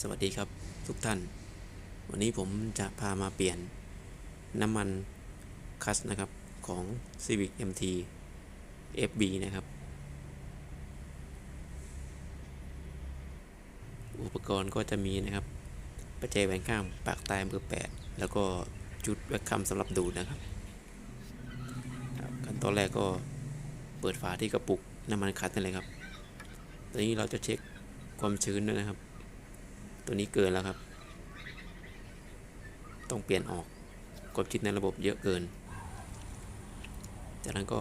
สวัสดีครับทุกท่าน วันนี้ผมจะพามาเปลี่ยนน้ำมันคัสนะครับของ Civic MT FB นะครับ อุปกรณ์ก็จะมีนะครับ ประแจแหวนข้างปากตายเบอร์8แล้วก็จุดแวคคัมสำหรับดูดนะครับครับขั้นตอนแรกก็เปิดฝาที่กระปุกน้ำมันคัสนั่นเลยครับตอนนี้เราจะเช็คความชื้นด้วยนะครับ ตัวนี้เกินแล้วครับ ต้องเปลี่ยนออกกดคิดในระบบเยอะเกิน จากนั้นก็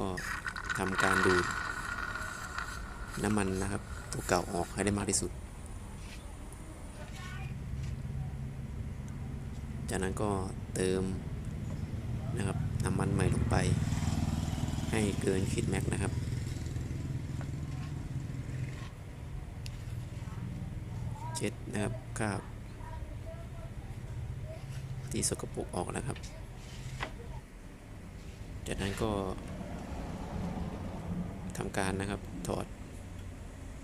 ทำการดูดน้ำมันนะครับ ตัวเก่าออกให้ได้มากที่สุด จากนั้นก็เติมนะครับน้ำมันใหม่ลงไป ให้เกินคิดแม็กนะครับ เช็ดนะครับคราบที่สกปรกออกนะครับ จากนั้นก็ทำการนะครับถอด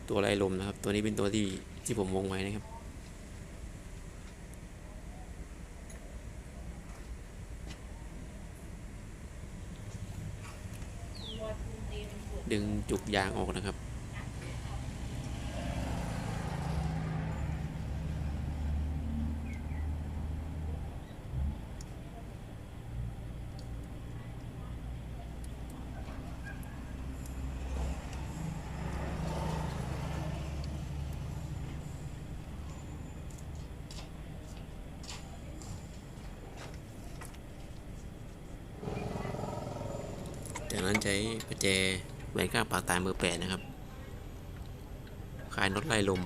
ตัวไล่ลมนะครับ ตัวนี้เป็นตัวที่ที่ผมวงไว้นะครับดึงจุกยางออกนะครับ จากนั้นใช้ประแจแหวนข้างปากตายเบอร์แปดนะครับ คลายน็อตไล่ลม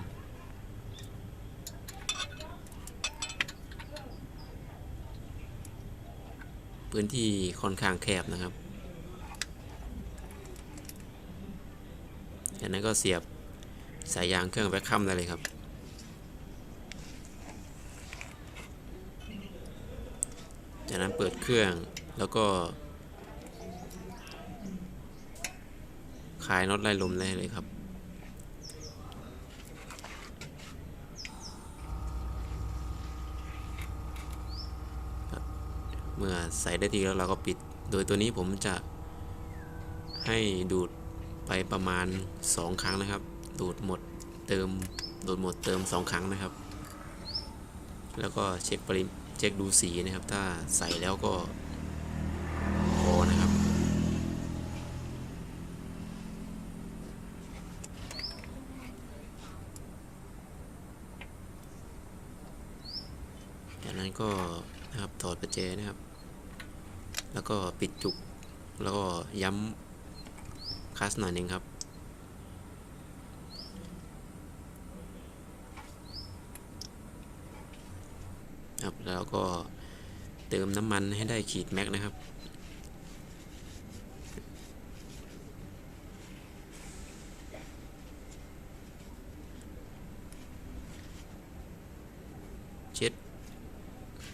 พื้นที่ค่อนข้างแคบนะครับ จากนั้นก็เสียบสายยางเครื่องแวคคัมได้เลยครับ จากนั้นเปิดเครื่องแล้วก็ คลายน็อตไล่ลมได้เลยครับ เมื่อใส่ได้ทีแล้วเราก็ปิด โดยตัวนี้ผมจะให้ดูดไปประมาณ 2 ครั้งนะครับ ดูดหมดเติม ดูดหมดเติม 2 ครั้งนะครับ แล้วก็เช็คปริเช็คดูสีนะครับ ถ้าใส่แล้วก็พอนะครับ จา ก็นะครับถอดประแจนะครับ แล้วก็ปิดจุก แล้วก็ย้ำคาสหน่อยหนึ่งครับครับแล้วก็เติมน้ำมันให้ได้ขีดแม็กนะครับ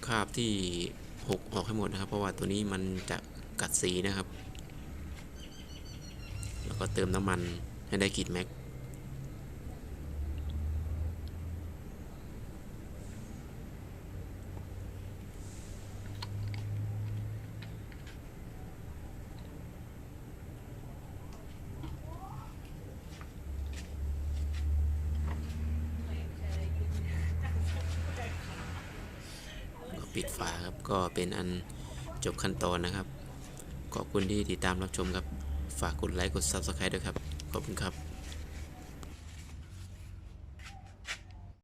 คราบที่ 6 ออกให้หมดนะครับ เพราะว่าตัวนี้มันจะกัดสีนะครับ แล้วก็เติมน้ำมันให้ได้กิดแม็ก ปิดฝาครับ ก็เป็นอันจบขั้นตอนนะครับ ขอบคุณที่ติดตามรับชมครับ ฝากกดไลค์กด Subscribe ด้วยครับ ขอบคุณครับ